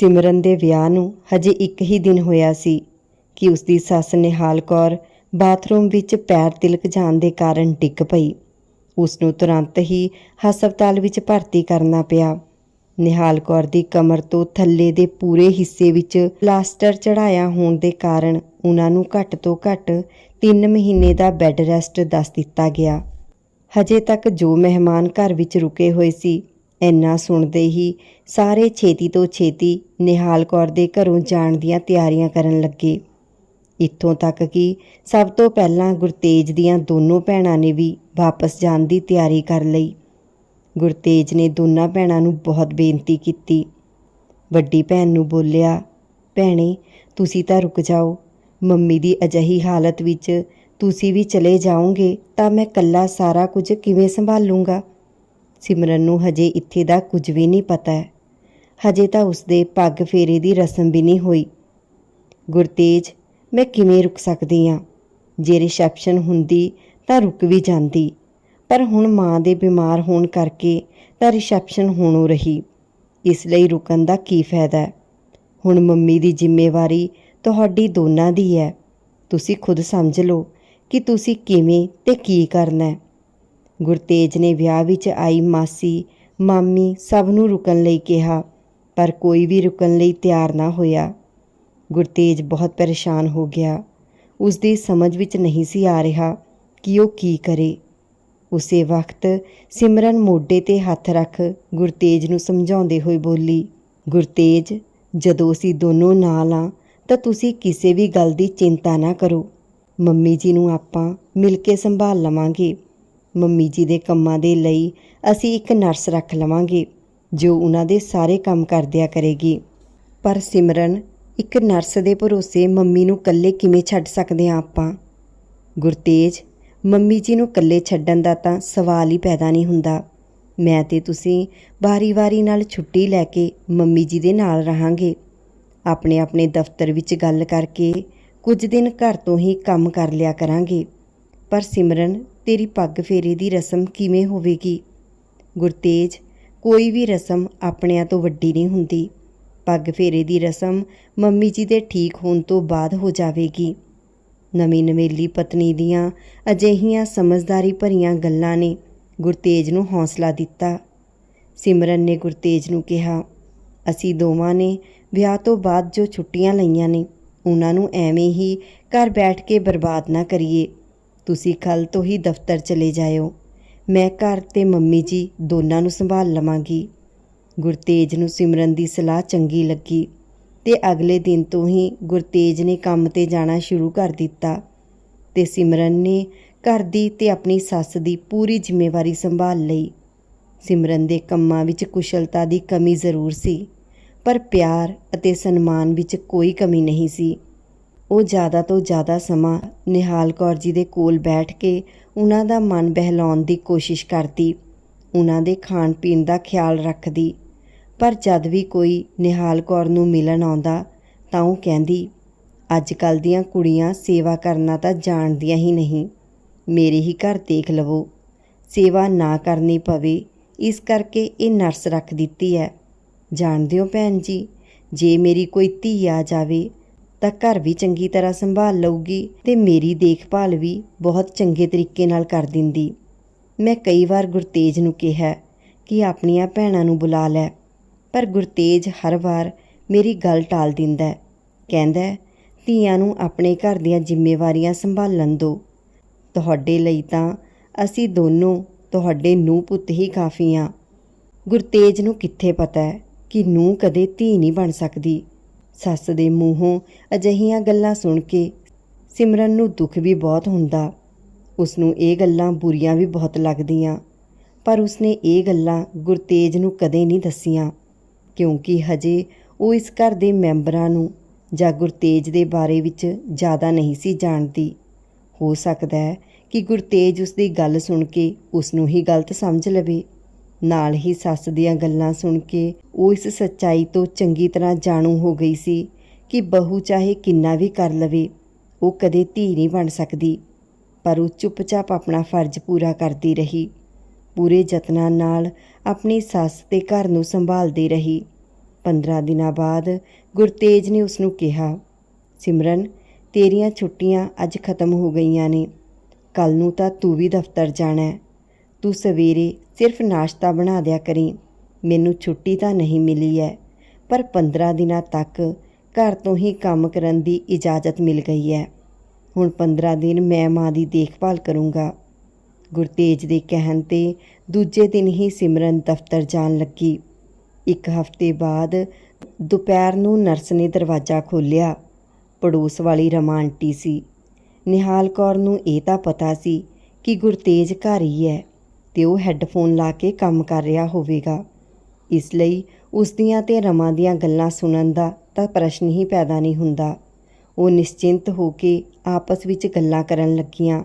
ਸਿਮਰਨ ਦੇ ਵਿਆਹ ਨੂੰ ਹਜੇ ਇੱਕ ਹੀ ਦਿਨ ਹੋਇਆ ਸੀ ਕਿ ਉਸ ਦੀ ਸੱਸ ਨਿਹਾਲ ਕੌਰ ਬਾਥਰੂਮ ਵਿੱਚ ਪੈਰ ਤਿਲਕ ਜਾਣ ਦੇ ਕਾਰਨ ਡਿੱਗ ਪਈ। ਉਸ ਨੂੰ ਤੁਰੰਤ ਹੀ ਹਸਪਤਾਲ ਵਿੱਚ ਭਰਤੀ ਕਰਨਾ ਪਿਆ। ਨਿਹਾਲ ਕੌਰ ਦੀ ਕਮਰ ਤੋਂ ਥੱਲੇ ਦੇ ਪੂਰੇ ਹਿੱਸੇ ਵਿੱਚ ਪਲਾਸਟਰ ਚੜਾਇਆ ਹੋਣ ਦੇ ਕਾਰਨ ਉਹਨਾਂ ਨੂੰ ਘੱਟ ਤੋਂ ਘੱਟ 3 ਮਹੀਨੇ ਦਾ ਬੈੱਡ ਰੈਸਟ ਦੱਸ ਦਿੱਤਾ ਗਿਆ। ਹਜੇ ਤੱਕ ਜੋ ਮਹਿਮਾਨ ਘਰ ਵਿੱਚ ਰੁਕੇ ਹੋਏ ਸੀ ਇੰਨਾ ਸੁਣਦੇ ਹੀ ਸਾਰੇ ਛੇਤੀ ਤੋਂ ਛੇਤੀ ਨਿਹਾਲ ਕੌਰ ਦੇ ਘਰੋਂ ਜਾਣ ਦੀਆਂ ਤਿਆਰੀਆਂ ਕਰਨ ਲੱਗੇ। ਇੱਥੋਂ ਤੱਕ ਕਿ ਸਭ ਤੋਂ ਪਹਿਲਾਂ ਗੁਰਤੇਜ ਦੀਆਂ ਦੋਨੋਂ ਭੈਣਾਂ ਨੇ ਵੀ ਵਾਪਸ ਜਾਣ ਦੀ ਤਿਆਰੀ ਕਰ ਲਈ। ਗੁਰਤੇਜ ਨੇ ਦੋਨਾਂ ਭੈਣਾਂ ਨੂੰ ਬਹੁਤ ਬੇਨਤੀ ਕੀਤੀ। ਵੱਡੀ ਭੈਣ ਨੂੰ ਬੋਲਿਆ, ਭੈਣੇ, ਤੁਸੀਂ ਤਾਂ ਰੁਕ ਜਾਓ। ਮੰਮੀ ਦੀ ਅਜਿਹੀ ਹਾਲਤ ਵਿੱਚ ਤੁਸੀਂ ਵੀ ਚਲੇ ਜਾਓਗੇ ਤਾਂ ਮੈਂ ਕੱਲਾ ਸਾਰਾ ਕੁਝ ਕਿਵੇਂ ਸੰਭਾਲੂੰਗਾ? ਸਿਮਰਨ ਨੂੰ ਹਜੇ ਇੱਥੇ ਦਾ ਕੁਝ ਵੀ ਨਹੀਂ ਪਤਾ। ਹੈ ਹਜੇ ਤਾਂ ਉਸਦੇ ਪੱਗ ਫੇਰੇ ਦੀ ਰਸਮ ਵੀ ਨਹੀਂ ਹੋਈ। ਗੁਰਤੇਜ, ਮੈਂ ਕਿਵੇਂ ਰੁਕ ਸਕਦੀ ਹਾਂ ਜੇ ਰਿਸੈਪਸ਼ਨ ਹੁੰਦੀ ਤਾਂ ਰੁਕ ਵੀ ਜਾਂਦੀ, ਪਰ ਹੁਣ ਮਾਂ ਦੇ ਬਿਮਾਰ ਹੋਣ ਕਰਕੇ ਤਾਂ ਰਿਸੈਪਸ਼ਨ ਹੋਣੋਂ ਰਹੀ। ਇਸ ਲਈ ਰੁਕਣ ਦਾ ਕੀ ਫਾਇਦਾ? ਹੈ ਹੁਣ ਮੰਮੀ ਦੀ ਜ਼ਿੰਮੇਵਾਰੀ ਤੁਹਾਡੀ ਦੋਨਾਂ ਦੀ ਹੈ। ਤੁਸੀਂ ਖੁਦ ਸਮਝ ਲਓ ਕਿ ਤੁਸੀਂ ਕਿਵੇਂ ਤੇ ਕੀ ਕਰਨਾ ਹੈ। ਗੁਰਤੇਜ ਨੇ ਵਿਆਹ ਵਿੱਚ ਆਈ ਮਾਸੀ, ਮਾਮੀ ਸਭ ਨੂੰ ਰੁਕਣ ਲਈ ਕਿਹਾ, ਪਰ ਕੋਈ ਵੀ ਰੁਕਣ ਲਈ ਤਿਆਰ ਨਾ ਹੋਇਆ। ਗੁਰਤੇਜ ਬਹੁਤ ਪਰੇਸ਼ਾਨ ਹੋ ਗਿਆ। ਉਸ ਦੀ ਸਮਝ ਵਿੱਚ ਨਹੀਂ ਸੀ ਆ ਰਿਹਾ ਕਿ ਉਹ ਕੀ ਕਰੇ। ਉਸੇ ਵਕਤ ਸਿਮਰਨ ਮੋਢੇ ਤੇ ਹੱਥ ਰੱਖ ਗੁਰਤੇਜ ਨੂੰ ਸਮਝਾਉਂਦੇ ਹੋਏ ਬੋਲੀ ਗੁਰਤੇਜ ਜਦੋਂ ਅਸੀਂ ਦੋਨੋਂ ਨਾਲ ਆ, ਤਾਂ ਤੁਸੀਂ ਕਿਸੇ ਵੀ ਗੱਲ ਦੀ ਚਿੰਤਾ ਨਾ ਕਰੋ। ਮੰਮੀ ਜੀ ਨੂੰ ਆਪਾਂ ਮਿਲ ਕੇ ਸੰਭਾਲ ਲਵਾਂਗੇ। ਮੰਮੀ ਜੀ ਦੇ ਕੰਮਾਂ ਦੇ ਲਈ ਅਸੀਂ ਇੱਕ ਨਰਸ ਰੱਖ ਲਵਾਂਗੇ, ਜੋ ਉਹਨਾਂ ਦੇ ਸਾਰੇ ਕੰਮ ਕਰਦਿਆ ਕਰੇਗੀ। ਪਰ ਸਿਮਰਨ, ਇੱਕ ਨਰਸ ਦੇ ਭਰੋਸੇ ਮੰਮੀ ਨੂੰ ਇਕੱਲੇ ਕਿਵੇਂ ਛੱਡ ਸਕਦੇ ਹਾਂ ਆਪਾਂ? ਗੁਰਤੇਜ, ਮੰਮੀ ਜੀ ਨੂੰ ਇਕੱਲੇ ਛੱਡਣ ਦਾ ਤਾਂ ਸਵਾਲ ਹੀ ਪੈਦਾ ਨਹੀਂ ਹੁੰਦਾ। ਮੈਂ ਤੇ ਤੁਸੀਂ ਵਾਰੀ-ਵਾਰੀ ਨਾਲ ਛੁੱਟੀ ਲੈ ਕੇ ਮੰਮੀ ਜੀ ਦੇ ਨਾਲ ਰਹਾਂਗੇ। ਆਪਣੇ ਆਪਣੇ ਦਫ਼ਤਰ ਵਿੱਚ ਗੱਲ ਕਰਕੇ ਕੁਝ ਦਿਨ ਘਰ ਤੋਂ ਹੀ ਕੰਮ ਕਰ ਲਿਆ ਕਰਾਂਗੇ। ਪਰ ਸਿਮਰਨ, ਤੇਰੀ ਪੱਗ ਫੇਰੇ ਦੀ ਰਸਮ ਕਿਵੇਂ ਹੋਵੇਗੀ? ਗੁਰਤੇਜ, ਕੋਈ ਵੀ ਰਸਮ ਆਪਣਿਆਂ ਤੋਂ ਵੱਡੀ ਨਹੀਂ ਹੁੰਦੀ। ਪੱਗ ਫੇਰੇ ਦੀ ਰਸਮ ਮੰਮੀ ਜੀ ਦੇ ਠੀਕ ਹੋਣ ਤੋਂ ਬਾਅਦ ਹੋ ਜਾਵੇਗੀ। ਨਵੀਂ ਨਵੇਲੀ ਪਤਨੀ ਦੀਆਂ ਅਜਿਹੀਆਂ ਸਮਝਦਾਰੀ ਭਰੀਆਂ ਗੱਲਾਂ ਨੇ ਗੁਰਤੇਜ ਨੂੰ ਹੌਸਲਾ ਦਿੱਤਾ। ਸਿਮਰਨ ਨੇ ਗੁਰਤੇਜ ਨੂੰ ਕਿਹਾ, ਅਸੀਂ ਦੋਵਾਂ ਨੇ ਵਿਆਹ ਤੋਂ ਬਾਅਦ ਜੋ ਛੁੱਟੀਆਂ ਲਈਆਂ ਨੇ, ਉਹਨਾਂ ਨੂੰ ਐਵੇਂ ਹੀ ਘਰ ਬੈਠ ਕੇ ਬਰਬਾਦ ਨਾ ਕਰੀਏ। ਤੁਸੀਂ ਕੱਲ ਤੋਂ ਹੀ ਦਫ਼ਤਰ ਚਲੇ ਜਾਇਓ। ਮੈਂ ਘਰ ਤੇ ਮੰਮੀ ਜੀ ਦੋਨਾਂ ਨੂੰ ਸੰਭਾਲ ਲਵਾਂਗੀ। ਗੁਰਤੇਜ ਨੂੰ ਸਿਮਰਨ ਦੀ ਸਲਾਹ ਚੰਗੀ ਲੱਗੀ ਤੇ ਅਗਲੇ ਦਿਨ ਤੋਂ ਹੀ ਗੁਰਤੇਜ ਨੇ ਕੰਮ ਤੇ ਜਾਣਾ ਸ਼ੁਰੂ ਕਰ ਦਿੱਤਾ ਤੇ ਸਿਮਰਨ ਨੇ ਘਰ ਦੀ ਤੇ ਆਪਣੀ ਸੱਸ ਦੀ ਪੂਰੀ ਜ਼ਿੰਮੇਵਾਰੀ ਸੰਭਾਲ ਲਈ। ਸਿਮਰਨ ਦੇ ਕੰਮਾਂ ਵਿੱਚ ਕੁਸ਼ਲਤਾ ਦੀ ਕਮੀ ਜ਼ਰੂਰ ਸੀ, ਪਰ ਪਿਆਰ ਅਤੇ ਸਨਮਾਨ ਵਿੱਚ ਕੋਈ ਕਮੀ ਨਹੀਂ ਸੀ। ਉਹ ਜ਼ਿਆਦਾ ਤੋਂ ਜ਼ਿਆਦਾ ਸਮਾਂ ਨਿਹਾਲ ਕੌਰ ਜੀ ਦੇ ਕੋਲ ਬੈਠ ਕੇ ਉਹਨਾਂ ਦਾ ਮਨ ਬਹਿਲਾਉਣ ਦੀ ਕੋਸ਼ਿਸ਼ ਕਰਦੀ, ਉਹਨਾਂ ਦੇ ਖਾਣ ਪੀਣ ਦਾ ਖਿਆਲ ਰੱਖਦੀ। ਪਰ ਜਦ ਵੀ ਕੋਈ ਨਿਹਾਲ ਕੌਰ ਨੂੰ ਮਿਲਣ ਆਉਂਦਾ ਤਾਂ ਉਹ ਕਹਿੰਦੀ ਅੱਜ ਕੱਲ ਦੀਆਂ ਕੁੜੀਆਂ ਸੇਵਾ ਕਰਨਾ ਤਾਂ ਜਾਣਦੀਆਂ ਹੀ ਨਹੀਂ। ਮੇਰੇ ਹੀ ਘਰ ਦੇਖ ਲਵੋ। ਸੇਵਾ ਨਾ ਕਰਨੀ ਪਵੇ, ਇਸ ਕਰਕੇ ਇਹ ਨਰਸ ਰੱਖ ਦਿੱਤੀ ਹੈ। ਜਾਣਦੇ ਹੋ ਭੈਣ ਜੀ, ਜੇ ਮੇਰੀ ਕੋਈ ਧੀ ਆ ਜਾਵੇ ਤਾਂ ਘਰ ਵੀ ਚੰਗੀ ਤਰ੍ਹਾਂ ਸੰਭਾਲ ਲਊਗੀ ਤੇ ਮੇਰੀ ਦੇਖਭਾਲ ਵੀ ਬਹੁਤ ਚੰਗੇ ਤਰੀਕੇ ਨਾਲ ਕਰ ਦਿੰਦੀ। ਮੈਂ ਕਈ ਵਾਰ ਗੁਰਤੇਜ ਨੂੰ ਕਿਹਾ ਕਿ ਆਪਣੀਆਂ ਭੈਣਾਂ ਨੂੰ ਬੁਲਾ ਲੈ, ਪਰ ਗੁਰਤੇਜ ਹਰ ਵਾਰ ਮੇਰੀ ਗੱਲ ਟਾਲ ਦਿੰਦਾ ਕਹਿੰਦਾ ਧੀਆਂ ਨੂੰ ਆਪਣੇ ਘਰ ਦੀਆਂ ਜ਼ਿੰਮੇਵਾਰੀਆਂ ਸੰਭਾਲਣ ਦਿਓ ਤੁਹਾਡੇ ਲਈ ਤਾਂ ਅਸੀਂ ਦੋਨੋਂ ਤੁਹਾਡੇ ਨੂੰ ਪੁੱਤ ਹੀ ਕਾਫੀ ਹਾਂ ਗੁਰਤੇਜ ਨੂੰ ਕਿੱਥੇ ਪਤਾ ਹੈ ਕਿ ਨੂੰ ਕਦੇ ਧੀ ਨਹੀਂ ਬਣ ਸਕਦੀ। ਸੱਸ ਦੇ ਮੂੰਹੋਂ ਅਜਿਹੀਆਂ ਗੱਲਾਂ ਸੁਣ ਕੇ ਸਿਮਰਨ ਨੂੰ ਦੁੱਖ ਵੀ ਬਹੁਤ ਹੁੰਦਾ। ਉਸ ਨੂੰ ਇਹ ਗੱਲਾਂ ਬੁਰੀਆਂ ਵੀ ਬਹੁਤ ਲੱਗਦੀਆਂ। ਪਰ ਉਸਨੇ ਇਹ ਗੱਲਾਂ ਗੁਰਤੇਜ ਨੂੰ ਕਦੇ ਨਹੀਂ ਦੱਸੀਆਂ, ਕਿਉਂਕਿ ਹਜੇ ਉਹ ਇਸ ਘਰ ਦੇ ਮੈਂਬਰਾਂ ਨੂੰ ਜਾਂ ਗੁਰਤੇਜ ਦੇ ਬਾਰੇ ਵਿੱਚ ਜ਼ਿਆਦਾ ਨਹੀਂ ਸੀ ਜਾਣਦੀ। ਹੋ ਸਕਦਾ ਹੈ ਕਿ ਗੁਰਤੇਜ ਉਸ ਦੀ ਗੱਲ ਸੁਣ ਕੇ ਉਸ ਨੂੰ ਹੀ ਗਲਤ ਸਮਝ ਲਵੇ। ਨਾਲ ਹੀ ਸੱਸ ਦੀਆਂ ਗੱਲਾਂ ਸੁਣ ਕੇ ਉਹ ਇਸ ਸੱਚਾਈ ਤੋਂ ਚੰਗੀ ਤਰ੍ਹਾਂ ਜਾਣੂ ਹੋ ਗਈ ਸੀ ਕਿ ਬਹੂ ਚਾਹੇ ਕਿੰਨਾ ਵੀ ਕਰ ਲਵੇ, ਉਹ ਕਦੇ ਧੀ ਨਹੀਂ ਬਣ ਸਕਦੀ। ਪਰ ਉਹ ਚੁੱਪਚਾਪ ਆਪਣਾ ਫਰਜ਼ ਪੂਰਾ ਕਰਦੀ ਰਹੀ। ਪੂਰੇ ਯਤਨਾਂ ਨਾਲ ਆਪਣੀ ਸੱਸ ਤੇ ਘਰ ਨੂੰ ਸੰਭਾਲਦੀ ਰਹੀ। 15 ਦਿਨਾਂ ਬਾਅਦ ਗੁਰਤੇਜ ਨੇ ਉਸ ਨੂੰ ਕਿਹਾ, ਸਿਮਰਨ, ਤੇਰੀਆਂ ਛੁੱਟੀਆਂ ਅੱਜ ਖਤਮ ਹੋ ਗਈਆਂ ਨੇ। ਕੱਲ ਨੂੰ ਤਾਂ ਤੂੰ ਵੀ ਦਫ਼ਤਰ ਜਾਣਾ ਹੈ। ਤੂੰ ਸਵੇਰੇ ਸਿਰਫ ਨਾਸ਼ਤਾ ਬਣਾ ਦਿਆ ਕਰੀ। ਮੈਨੂੰ ਛੁੱਟੀ ਤਾਂ ਨਹੀਂ ਮਿਲੀ ਹੈ ਪਰ 15 ਦਿਨਾਂ ਤੱਕ ਘਰ ਤੋਂ ਹੀ ਕੰਮ ਕਰਨ ਦੀ ਇਜਾਜ਼ਤ ਮਿਲ ਗਈ ਹੈ ਹੁਣ 15 ਦਿਨ ਮੈਂ ਮਾਂ ਦੀ ਦੇਖਭਾਲ ਕਰੂੰਗਾ। ਗੁਰਤੇਜ ਦੇ ਕਹਿਣ ਤੇ ਦੂਜੇ ਦਿਨ ਹੀ ਸਿਮਰਨ ਦਫ਼ਤਰ ਜਾਣ ਲੱਗੀ। ਇੱਕ ਹਫ਼ਤੇ ਬਾਅਦ ਦੁਪਹਿਰ ਨੂੰ ਨਰਸ ਨੇ ਦਰਵਾਜ਼ਾ ਖੋਲ੍ਹਿਆ। ਪੜੋਸ ਵਾਲੀ ਰਮਾਂਟੀ ਸੀ। ਨਿਹਾਲ ਕੌਰ ਨੂੰ ਇਹ ਤਾਂ ਪਤਾ ਸੀ ਕਿ ਗੁਰਤੇਜ ਘਰ ਹੀ ਹੈ ਤੇ ਉਹ ਹੈੱਡਫੋਨ ਲਾ ਕੇ ਕੰਮ ਕਰ ਰਿਹਾ ਹੋਵੇਗਾ। ਇਸ ਲਈ ਉਸ ਦੀਆਂ ਤੇ ਰਮਾ ਦੀਆਂ ਗੱਲਾਂ ਸੁਣਨ ਦਾ ਤਾਂ ਪ੍ਰਸ਼ਨ ਹੀ ਪੈਦਾ ਨਹੀਂ ਹੁੰਦਾ। ਉਹ ਨਿਸ਼ਚਿੰਤ ਹੋ ਕੇ ਆਪਸ ਵਿੱਚ ਗੱਲਾਂ ਕਰਨ ਲੱਗੀਆਂ।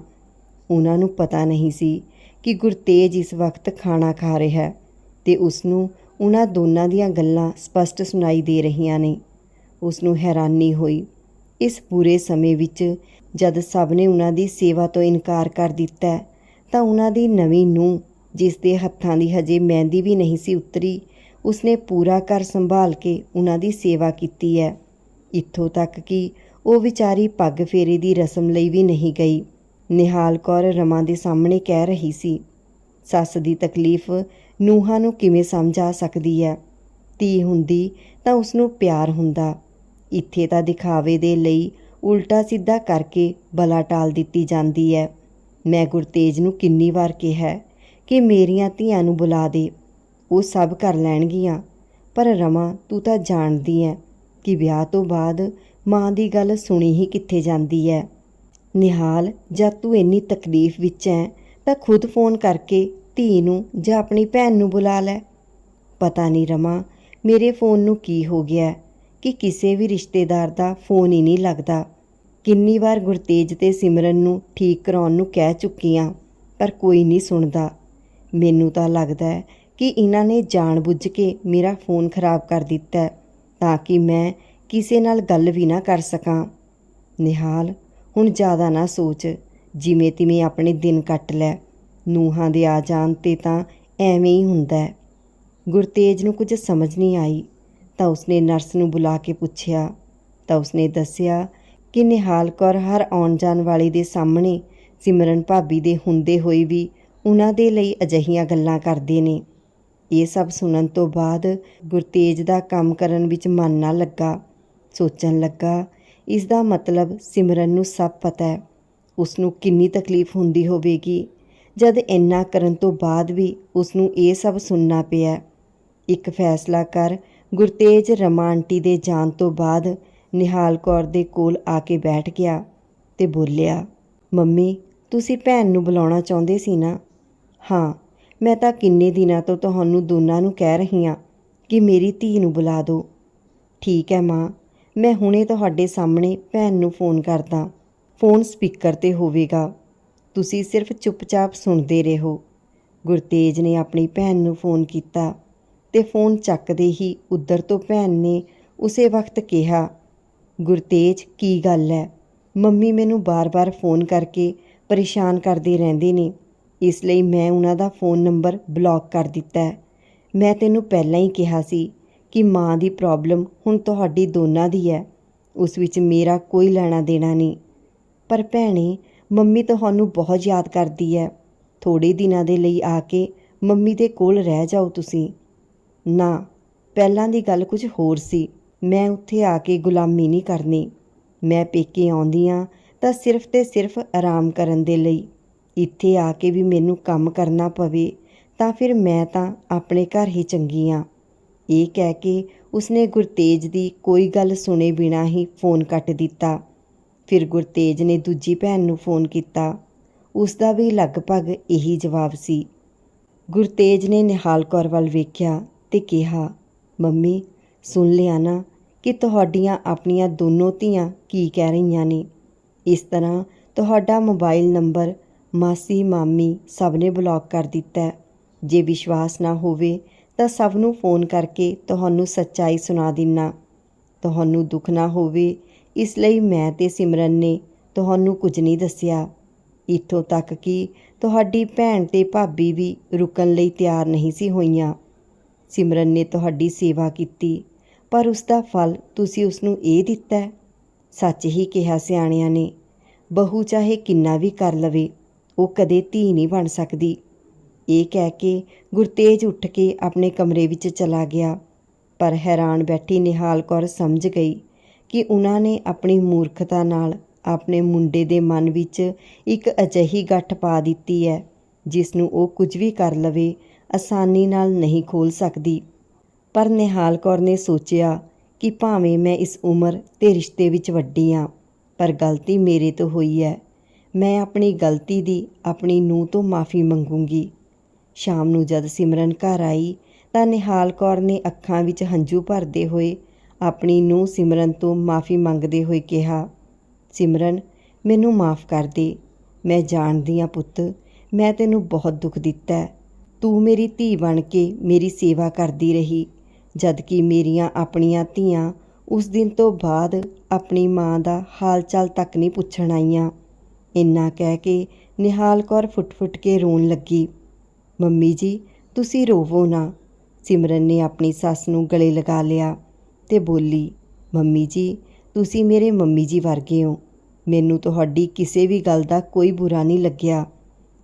ਉਹਨਾਂ ਨੂੰ ਪਤਾ ਨਹੀਂ ਸੀ ਕਿ ਗੁਰਤੇਜ ਇਸ ਵਕਤ ਖਾਣਾ ਖਾ ਰਿਹਾ ਹੈ ਤੇ ਉਸ ਨੂੰ ਉਹਨਾਂ ਦੋਨਾਂ ਦੀਆਂ ਗੱਲਾਂ ਸਪਸ਼ਟ ਸੁਣਾਈ ਦੇ ਰਹੀਆਂ ਨੇ। ਉਸ ਨੂੰ ਹੈਰਾਨੀ ਹੋਈ। ਇਸ ਪੂਰੇ ਸਮੇਂ ਵਿੱਚ ਜਦ ਸਭ ਨੇ ਉਹਨਾਂ ਦੀ ਸੇਵਾ ਤੋਂ ਇਨਕਾਰ ਕਰ ਦਿੱਤਾ ਤਾਂ ਉਹਨਾਂ ਦੀ ਨਵੀਂ ਨੂੰ ਜਿਸ ਦੇ ਹੱਥਾਂ ਦੀ ਹਜੇ ਮਹਿੰਦੀ ਵੀ ਨਹੀਂ ਸੀ ਉਤਰੀ, ਉਸਨੇ ਪੂਰਾ ਘਰ ਸੰਭਾਲ ਕੇ ਉਹਨਾਂ ਦੀ ਸੇਵਾ ਕੀਤੀ ਹੈ। ਇੱਥੋਂ ਤੱਕ ਕਿ ਉਹ ਵਿਚਾਰੀ ਪੱਗ ਫੇਰੇ ਦੀ ਰਸਮ ਲਈ ਵੀ ਨਹੀਂ ਗਈ। ਨਿਹਾਲ ਕੌਰ ਰਮਾ ਦੇ ਸਾਹਮਣੇ ਕਹਿ ਰਹੀ ਸੀ, ਸੱਸ ਦੀ ਤਕਲੀਫ ਨੂੰਹਾਂ ਨੂੰ ਕਿਵੇਂ ਸਮਝ ਆ ਸਕਦੀ ਹੈ? ਧੀ ਹੁੰਦੀ ਤਾਂ ਉਸ ਨੂੰ ਪਿਆਰ ਹੁੰਦਾ। ਇੱਥੇ ਤਾਂ ਦਿਖਾਵੇ ਦੇ ਲਈ ਉਲਟਾ ਸਿੱਧਾ ਕਰਕੇ ਬਲਾ ਟਾਲ ਦਿੱਤੀ ਜਾਂਦੀ ਹੈ। ਮੈਂ ਗੁਰਤੇਜ ਨੂੰ ਕਿੰਨੀ ਵਾਰ ਕਿਹਾ ਕਿ ਮੇਰੀਆਂ ਧੀਆਂ ਨੂੰ ਬੁਲਾ ਦੇ, ਉਹ ਸਭ ਕਰ ਲੈਣਗੀਆਂ। ਪਰ ਰਮਾ, ਤੂੰ ਤਾਂ ਜਾਣਦੀ ਹੈ ਕਿ ਵਿਆਹ ਤੋਂ ਬਾਅਦ ਮਾਂ ਦੀ ਗੱਲ ਸੁਣੀ ਹੀ ਕਿੱਥੇ ਜਾਂਦੀ ਹੈ ਨਿਹਾਲ, ਜਦ ਤੂੰ ਇੰਨੀ ਤਕਲੀਫ ਵਿੱਚ ਹੈ ਤਾਂ ਖੁਦ ਫੋਨ ਕਰਕੇ ਧੀ ਨੂੰ ਜਾਂ ਆਪਣੀ ਭੈਣ ਨੂੰ ਬੁਲਾ ਲੈ। ਪਤਾ ਨਹੀਂ ਰਮਾ, ਮੇਰੇ ਫੋਨ ਨੂੰ ਕੀ ਹੋ ਗਿਆ, ਕਿ ਕਿਸੇ ਵੀ ਰਿਸ਼ਤੇਦਾਰ ਦਾ ਫੋਨ ਹੀ ਨਹੀਂ ਲੱਗਦਾ। ਕਿੰਨੀ ਵਾਰ ਗੁਰਤੇਜ ਤੇ ਸਿਮਰਨ ਨੂੰ ਠੀਕ ਕਰਾਉਣ ਨੂੰ ਕਹਿ ਚੁੱਕੀ ਹਾਂ ਪਰ ਕੋਈ ਨਹੀਂ ਸੁਣਦਾ। ਮੈਨੂੰ ਤਾਂ ਲੱਗਦਾ ਹੈ ਕਿ ਇਹਨਾਂ ਨੇ ਜਾਣਬੁੱਝ ਕੇ ਮੇਰਾ ਫੋਨ ਖਰਾਬ ਕਰ ਦਿੱਤਾ ਤਾਂ ਕਿ ਮੈਂ ਕਿਸੇ ਨਾਲ ਗੱਲ ਵੀ ਨਾ ਕਰ ਸਕਾਂ। ਨਿਹਾਲ, ਹੁਣ ਜ਼ਿਆਦਾ ਨਾ ਸੋਚ, ਜਿਵੇਂ ਤਿਵੇਂ ਆਪਣੇ ਦਿਨ ਕੱਟ ਲੈ, ਨੂਹਾਂ ਦੇ ਆ ਜਾਣ ਤੇ ਤਾਂ ਐਵੇਂ ਹੀ ਹੁੰਦਾ ਗੁਰਤੇਜ ਨੂੰ ਕੁਝ ਸਮਝ ਨਹੀਂ ਆਈ, ਤਾਂ ਉਸਨੇ ਨਰਸ ਨੂੰ ਬੁਲਾ ਕੇ ਪੁੱਛਿਆ। ਤਾਂ ਉਸਨੇ ਦੱਸਿਆ ਕਿ ਨਿਹਾਲ ਕੌਰ ਹਰ ਆਉਣ ਜਾਣ ਵਾਲੀ ਦੇ ਸਾਹਮਣੇ ਸਿਮਰਨ ਭਾਬੀ ਦੇ ਹੁੰਦੇ ਹੋਏ ਵੀ ਉਹਨਾਂ ਦੇ ਲਈ ਅਜਿਹੀਆਂ ਗੱਲਾਂ ਕਰਦੇ ਨੇ। ਇਹ ਸਭ ਸੁਣਨ ਤੋਂ ਬਾਅਦ ਗੁਰਤੇਜ ਦਾ ਕੰਮ ਕਰਨ ਵਿੱਚ ਮਨ ਨਾ ਲੱਗਾ। ਸੋਚਣ ਲੱਗਾ, ਇਸ ਦਾ ਮਤਲਬ ਸਿਮਰਨ ਨੂੰ ਸਭ ਪਤਾ ਹੈ। ਉਸ ਨੂੰ ਕਿੰਨੀ ਤਕਲੀਫ ਹੁੰਦੀ ਹੋਵੇਗੀ, ਜਦ ਇੰਨਾ ਕਰਨ ਤੋਂ ਬਾਅਦ ਵੀ ਉਸ ਨੂੰ ਇਹ ਸਭ ਸੁਣਨਾ ਪਿਆ। ਇੱਕ ਫੈਸਲਾ ਕਰ ਗੁਰਤੇਜ ਰਮਾਂਟੀ ਦੇ ਜਾਣ ਤੋਂ ਬਾਅਦ ਨਿਹਾਲ ਕੌਰ ਦੇ ਕੋਲ ਆ ਕੇ ਬੈਠ ਗਿਆ ਤੇ ਬੋਲਿਆ, ਮੰਮੀ, ਤੁਸੀਂ ਭੈਣ ਨੂੰ ਬੁਲਾਉਣਾ ਚਾਹੁੰਦੇ ਸੀ ਨਾ? ਹਾਂ, ਮੈਂ ਤਾਂ ਕਿੰਨੇ ਦਿਨਾਂ ਤੋਂ ਤੁਹਾਨੂੰ ਦੋਨਾਂ ਨੂੰ ਕਹਿ ਰਹੀ ਹਾਂ ਕਿ ਮੇਰੀ ਧੀ ਨੂੰ ਬੁਲਾ ਦਿਓ। ਠੀਕ ਹੈ ਮਾਂ, ਮੈਂ ਹੁਣੇ ਤੁਹਾਡੇ ਸਾਹਮਣੇ ਭੈਣ ਨੂੰ ਫੋਨ ਕਰਦਾ। ਫੋਨ ਸਪੀਕਰ ਤੇ ਹੋਵੇਗਾ। ਤੁਸੀਂ ਸਿਰਫ ਚੁੱਪਚਾਪ ਸੁਣਦੇ ਰਹੋ। ਗੁਰਤੇਜ ਨੇ ਆਪਣੀ ਭੈਣ ਨੂੰ ਫੋਨ ਕੀਤਾ ਤੇ ਫੋਨ ਚੱਕਦੇ ਹੀ ਉਧਰ ਤੋਂ ਭੈਣ ਨੇ ਉਸੇ ਵਕਤ ਕਿਹਾ ਗੁਰਤੇਜ, ਕੀ ਗੱਲ ਹੈ ਮੰਮੀ ਮੈਨੂੰ ਬਾਰ-ਬਾਰ ਫੋਨ ਕਰਕੇ ਪਰੇਸ਼ਾਨ ਕਰਦੇ ਰਹਿੰਦੇ ਨੇ। ਇਸ ਲਈ ਮੈਂ ਉਹਨਾਂ ਦਾ ਫੋਨ ਨੰਬਰ ਬਲੌਕ ਕਰ ਦਿੱਤਾ ਹੈ ਮੈਂ ਤੈਨੂੰ ਪਹਿਲਾਂ ਹੀ ਕਿਹਾ ਸੀ ਕਿ ਮਾਂ ਦੀ ਪ੍ਰੋਬਲਮ ਹੁਣ ਤੁਹਾਡੀ ਦੋਨਾਂ ਦੀ ਹੈ ਉਸ ਵਿੱਚ ਮੇਰਾ ਕੋਈ ਲੈਣਾ ਦੇਣਾ ਨਹੀਂ। ਪਰ ਭੈਣੇ, ਮੰਮੀ ਤੁਹਾਨੂੰ ਬਹੁਤ ਯਾਦ ਕਰਦੀ ਹੈ ਥੋੜੇ ਦਿਨਾਂ ਦੇ ਲਈ ਆ ਕੇ ਮੰਮੀ ਦੇ ਕੋਲ ਰਹਿ ਜਾਓ ਤੁਸੀਂ। ਨਾ, ਪਹਿਲਾਂ ਦੀ ਗੱਲ ਕੁਝ ਹੋਰ ਸੀ। ਮੈਂ ਉੱਥੇ ਆ ਕੇ ਗੁਲਾਮੀ ਨਹੀਂ ਕਰਨੀ। ਮੈਂ ਪੇਕੇ ਆਉਂਦੀ ਆ ਤਾਂ ਸਿਰਫ ਤੇ ਸਿਰਫ ਆਰਾਮ ਕਰਨ ਦੇ ਲਈ। ਇੱਥੇ ਆ ਕੇ ਵੀ ਮੈਨੂੰ ਕੰਮ ਕਰਨਾ ਪਵੇ ਤਾਂ ਫਿਰ ਮੈਂ ਤਾਂ ਆਪਣੇ ਘਰ ਹੀ ਚੰਗੀ ਆ। ਇਹ ਕਹਿ ਕੇ ਉਸਨੇ ਗੁਰਤੇਜ ਦੀ ਕੋਈ ਗੱਲ ਸੁਣੇ ਬਿਨਾ ਹੀ ਫੋਨ ਕੱਟ ਦਿੱਤਾ। ਫਿਰ ਗੁਰਤੇਜ ਨੇ ਦੂਜੀ ਭੈਣ ਨੂੰ ਫੋਨ ਕੀਤਾ। ਉਸ ਦਾ ਵੀ ਲਗਭਗ ਇਹੀ ਜਵਾਬ ਸੀ। ਗੁਰਤੇਜ ਨੇ ਨਿਹਾਲ ਕੌਰ ਵੱਲ ਵੇਖਿਆ ਤੇ ਕਿਹਾ, ਮੰਮੀ, ਸੁਣ ਲਿਆ ਨਾ ਕਿ ਤੁਹਾਡੀਆਂ ਆਪਣੀਆਂ ਦੋਨੋਂ ਧੀਆਂ ਕੀ ਕਹਿ ਰਹੀਆਂ ਨੇ। ਇਸ ਤਰ੍ਹਾਂ ਤੁਹਾਡਾ ਮੋਬਾਈਲ ਨੰਬਰ ਮਾਸੀ, ਮਾਮੀ ਸਭ ਨੇ ਬਲੌਕ ਕਰ ਦਿੱਤਾ ਜੇ ਵਿਸ਼ਵਾਸ ਨਾ ਹੋਵੇ ਤਾਂ ਸਭ ਨੂੰ ਫੋਨ ਕਰਕੇ ਤੁਹਾਨੂੰ ਸੱਚਾਈ ਸੁਣਾ ਦਿੰਨਾ। ਤੁਹਾਨੂੰ ਦੁੱਖ ਨਾ ਹੋਵੇ, ਇਸ ਲਈ ਮੈਂ ਤੇ ਸਿਮਰਨ ਨੇ ਤੁਹਾਨੂੰ ਕੁਝ ਨਹੀਂ ਦੱਸਿਆ। ਇੱਥੋਂ ਤੱਕ ਕਿ ਤੁਹਾਡੀ ਭੈਣ ਤੇ ਭਾਬੀ ਵੀ ਰੁਕਣ ਲਈ ਤਿਆਰ ਨਹੀਂ ਸੀ ਹੋਈਆਂ। ਸਿਮਰਨ ਨੇ ਤੁਹਾਡੀ ਸੇਵਾ ਕੀਤੀ। ਪਰ ਉਸ ਦਾ ਫਲ ਤੁਸੀਂ ਉਸ ਨੂੰ ਇਹ ਦਿੱਤਾ ਸੱਚ ਹੀ ਕਿਹਾ ਸਿਆਣਿਆਂ ਨੇ, ਬਹੂ ਚਾਹੇ ਕਿੰਨਾ ਵੀ ਕਰ ਲਵੇ, ਉਹ ਕਦੇ ਧੀ ਨਹੀਂ ਬਣ ਸਕਦੀ। ਇਹ ਕਹਿ ਕੇ ਗੁਰਤੇਜ ਉੱਠ ਕੇ ਆਪਣੇ ਕਮਰੇ ਵਿੱਚ ਚਲਾ ਗਿਆ, ਪਰ ਹੈਰਾਨ ਬੈਠੀ ਨਿਹਾਲ ਕੌਰ ਸਮਝ ਗਈ ਕਿ ਉਹਨਾਂ ਨੇ ਆਪਣੀ ਮੂਰਖਤਾ ਨਾਲ ਆਪਣੇ ਮੁੰਡੇ ਦੇ ਮਨ ਵਿੱਚ ਇੱਕ ਅਜਿਹੀ ਗੱਠ ਪਾ ਦਿੱਤੀ ਹੈ ਜਿਸ ਨੂੰ ਉਹ ਕੁਝ ਵੀ ਕਰ ਲਵੇ, ਆਸਾਨੀ ਨਾਲ ਨਹੀਂ ਖੋਲ ਸਕਦੀ। ਪਰ ਨਿਹਾਲ ਕੌਰ ਨੇ ਸੋਚਿਆ ਕਿ ਭਾਵੇਂ ਮੈਂ ਇਸ ਉਮਰ ਤੇ ਰਿਸ਼ਤੇ ਵਿੱਚ ਵੱਡੀ ਹਾਂ ਪਰ ਗਲਤੀ ਮੇਰੇ ਤੋਂ ਹੋਈ ਹੈ ਮੈਂ ਆਪਣੀ ਗਲਤੀ ਦੀ ਆਪਣੀ ਨੂੰਹ ਤੋਂ ਮਾਫੀ ਮੰਗੂੰਗੀ। ਸ਼ਾਮ ਨੂੰ ਜਦ ਸਿਮਰਨ ਘਰ ਆਈ ਤਾਂ ਨਿਹਾਲ ਕੌਰ ਨੇ ਅੱਖਾਂ ਵਿੱਚ ਹੰਝੂ ਭਰਦੇ ਹੋਏ ਆਪਣੀ ਨੂੰਹ ਸਿਮਰਨ ਤੋਂ ਮਾਫੀ ਮੰਗਦੇ ਹੋਏ ਕਿਹਾ, ਸਿਮਰਨ, ਮੈਨੂੰ ਮਾਫ ਕਰ ਦੇ। ਮੈਂ ਜਾਣਦੀ ਹਾਂ ਪੁੱਤ, ਮੈਂ ਤੈਨੂੰ ਬਹੁਤ ਦੁੱਖ ਦਿੱਤਾ। ਤੂੰ ਮੇਰੀ ਧੀ ਬਣ ਕੇ ਮੇਰੀ ਸੇਵਾ ਕਰਦੀ ਰਹੀ। ਜਦਕਿ ਮੇਰੀਆਂ ਆਪਣੀਆਂ ਧੀਆਂ ਉਸ ਦਿਨ ਤੋਂ ਬਾਅਦ ਆਪਣੀ ਮਾਂ ਦਾ ਹਾਲ ਚਾਲ ਤੱਕ ਨਹੀਂ ਪੁੱਛਣ ਆਈਆਂ। ਇੰਨਾ ਕਹਿ ਕੇ ਨਿਹਾਲ ਕੌਰ ਫੁੱਟ-ਫੁੱਟ ਕੇ ਰੋਣ ਲੱਗੀ। ਮੰਮੀ ਜੀ, ਤੁਸੀਂ ਰੋਵੋ ਨਾ। ਸਿਮਰਨ ਨੇ ਆਪਣੀ ਸੱਸ ਨੂੰ ਗਲੇ ਲਗਾ ਲਿਆ ਤੇ ਬੋਲੀ, ਮੰਮੀ ਜੀ, ਤੁਸੀਂ ਮੇਰੇ ਮੰਮੀ ਜੀ ਵਰਗੇ ਹੋ। ਮੈਨੂੰ ਤੁਹਾਡੀ ਕਿਸੇ ਵੀ ਗੱਲ ਦਾ ਕੋਈ ਬੁਰਾ ਨਹੀਂ ਲੱਗਿਆ।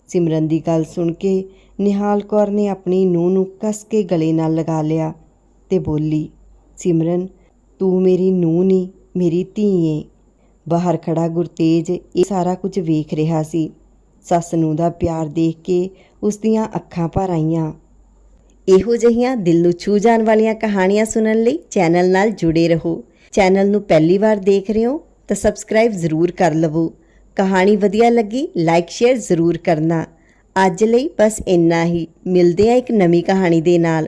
ਸਿਮਰਨ ਦੀ ਗੱਲ ਸੁਣ ਕੇ ਨਿਹਾਲ ਕੌਰ ਨੇ ਆਪਣੀ ਨੂੰਹ ਨੂੰ ਕੱਸ ਕੇ ਗਲੇ ਨਾਲ ਲਗਾ ਲਿਆ। ਤੇ ਬੋਲੀ, ਸਿਮਰਨ, ਤੂੰ ਮੇਰੀ ਨੂੰਹ ਨਹੀਂ ਮੇਰੀ ਧੀ ਏ। ਬਾਹਰ ਖੜਾ ਗੁਰਤੇਜ, ਇਹ ਸਾਰਾ ਕੁਝ ਵੇਖ ਰਿਹਾ ਸੀ। ਸੱਸ ਨੂੰ ਦਾ ਪਿਆਰ ਦੇਖ ਕੇ ਉਸ ਦੀਆਂ ਅੱਖਾਂ ਭਰ ਆਈਆਂ। ਇਹੋ ਜਿਹੀਆਂ ਦਿਲ ਨੂੰ ਛੂ ਜਾਣ ਵਾਲੀਆਂ ਕਹਾਣੀਆਂ ਸੁਣਨ ਲਈ ਚੈਨਲ ਨਾਲ ਜੁੜੇ ਰਹੋ। ਚੈਨਲ ਨੂੰ ਪਹਿਲੀ ਵਾਰ ਦੇਖ ਰਹੇ ਹੋ ਤਾਂ ਸਬਸਕ੍ਰਾਈਬ ਜ਼ਰੂਰ ਕਰ ਲਵੋ। ਕਹਾਣੀ ਵਧੀਆ ਲੱਗੀ, ਲਾਈਕ, ਸ਼ੇਅਰ ਜ਼ਰੂਰ ਕਰਨਾ। ਅੱਜ ਲਈ ਬਸ ਇੰਨਾ ਹੀ। ਮਿਲਦੇ ਆ ਇੱਕ ਨਵੀਂ ਕਹਾਣੀ ਦੇ ਨਾਲ।